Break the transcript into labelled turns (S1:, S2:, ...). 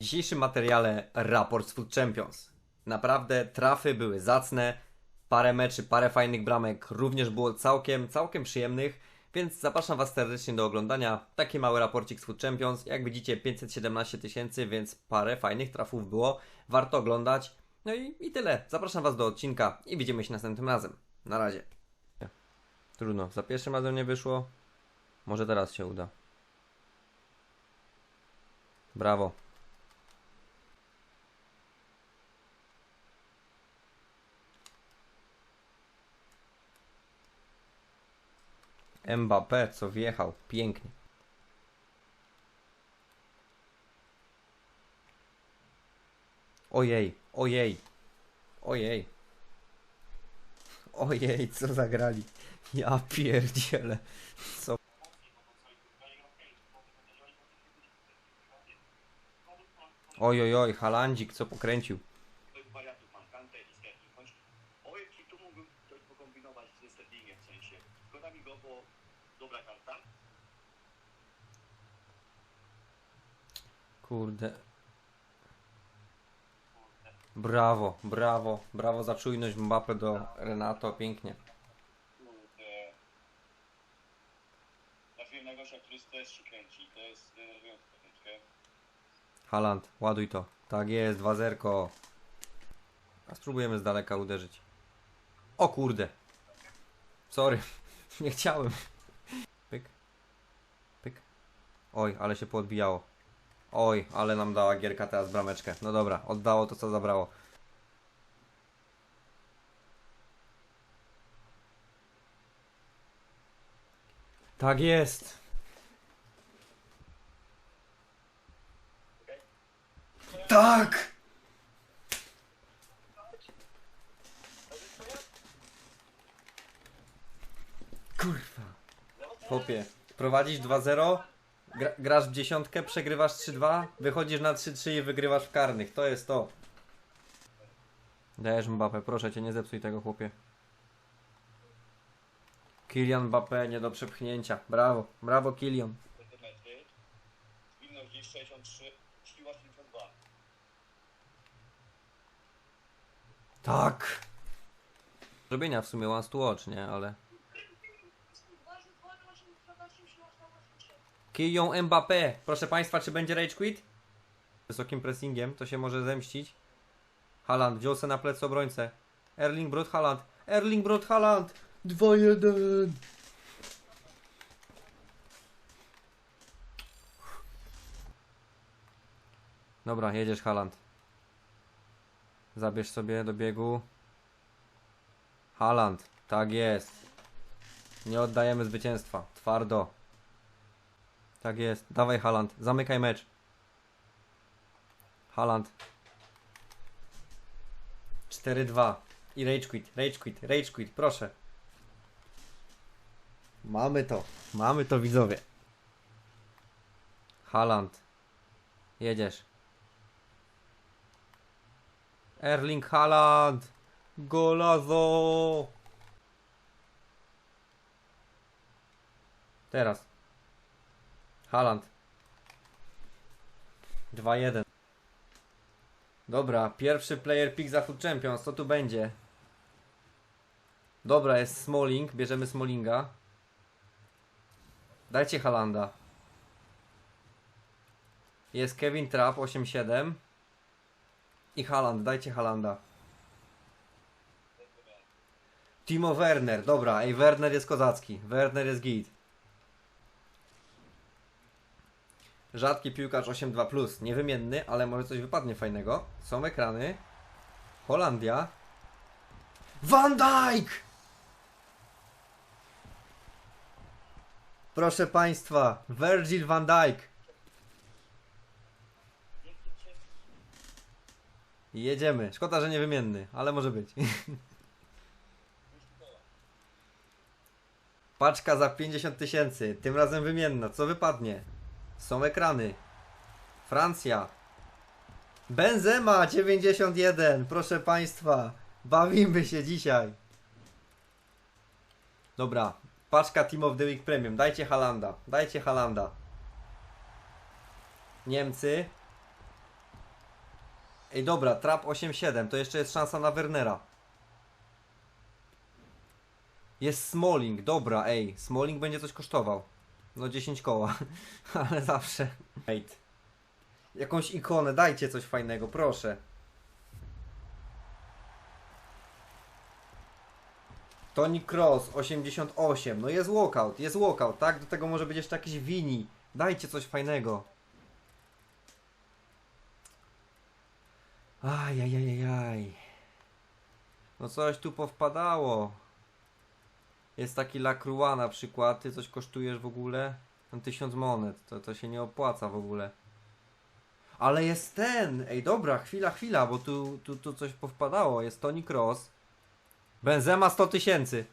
S1: W dzisiejszym materiale raport z Food Champions. Naprawdę trafy były zacne, parę meczy, parę fajnych bramek również było całkiem, całkiem przyjemnych, więc zapraszam Was serdecznie do oglądania. Taki mały raporcik z Food Champions. Jak widzicie 517 tysięcy, więc parę fajnych trafów było. Warto oglądać. No i, i tyle. Zapraszam Was do odcinka i widzimy się następnym razem. Na razie. Trudno, za pierwszym razem nie wyszło. Może teraz się uda. Brawo. Mbappé, co wjechał. Pięknie. Ojej, ojej, ojej. Ojej, co zagrali. Ja pierdzielę. Co? Oj, oj, oj, Halandzik, co pokręcił.
S2: Dobra karta.
S1: Kurde. Brawo, brawo, brawo za czujność Mbappé do Renato, pięknie.
S2: Kurde. Trafiłem na gościa, który stres się kręci. To jest denerwujące troszeczkę.
S1: Haland, ładuj to. Tak jest, 2-0. A spróbujemy z daleka uderzyć. O kurde. Sorry, nie chciałem. Oj, ale się poodbijało. Oj, ale nam dała gierka teraz brameczkę. No dobra, oddało to co zabrało. Tak jest. Tak! Kurwa. Chłopie, prowadzisz 2-0, gra, grasz w dziesiątkę, przegrywasz 3-2, wychodzisz na 3-3 i wygrywasz w karnych. To jest to. Dajesz Mbappé, proszę cię, nie zepsuj tego chłopie. Kylian Mbappé nie do przepchnięcia. Brawo, brawo Kylian.
S2: Centymetry. Zwinność gdzieś 63. Siła 72.
S1: Tak. Zrobienia w sumie once to watch, nie? Ale... Kylian Mbappé. Proszę Państwa, czy będzie rage quit? Wysokim pressingiem, to się może zemścić. Haaland wziął se na plecy obrońcę. Erling Brot Haaland. Erling Brot Haaland. 2-1. Dobra, jedziesz Haaland. Zabierz sobie do biegu. Haaland. Tak jest. Nie oddajemy zwycięstwa. Twardo. Tak jest. Dawaj Haaland. Zamykaj mecz. Haaland. 4-2. I rage quit, rage quit, rage quit. Proszę. Mamy to. Mamy to widzowie. Haaland. Jedziesz. Erling Haaland. Golazo. Teraz. Haaland. 2-1. Dobra, pierwszy player pick za Champions. Co tu będzie? Dobra, jest Smalling. Bierzemy Smallinga. Dajcie Halanda. Jest Kevin Trapp 8-7. I Haaland, dajcie Halanda. Timo Werner, dobra, ej, Werner jest kozacki. Werner jest git. Rzadki piłkarz 8-2+, niewymienny, ale może coś wypadnie fajnego. Są ekrany. Holandia. Van Dijk! Proszę Państwa, Virgil van Dijk. Jedziemy. Szkoda, że niewymienny, ale może być. Paczka za 50 tysięcy, tym razem wymienna. Co wypadnie? Są ekrany. Francja. Benzema 91, proszę Państwa. Bawimy się dzisiaj. Dobra, paczka Team of the Week Premium. Dajcie Halanda, dajcie Halanda. Niemcy. Ej, dobra, trap 8-7, to jeszcze jest szansa na Wernera. Jest Smalling, dobra, ej, Smalling będzie coś kosztował. No 10 koła, ale zawsze. Hejt. Jakąś ikonę, dajcie coś fajnego, proszę. Tony Cross 88, no jest walkout, jest walkout, tak? Do tego może być jeszcze jakiś Wini. Dajcie coś fajnego. Ajajajajaj. No coś tu powpadało. Jest taki Lacroix na przykład, ty coś kosztujesz w ogóle? Tam 1000 monet, to, to się nie opłaca w ogóle. Ale jest ten! Ej, dobra, chwila, chwila, bo tu, tu, tu coś powpadało. Jest Tony Cross. Benzema 100 tysięcy.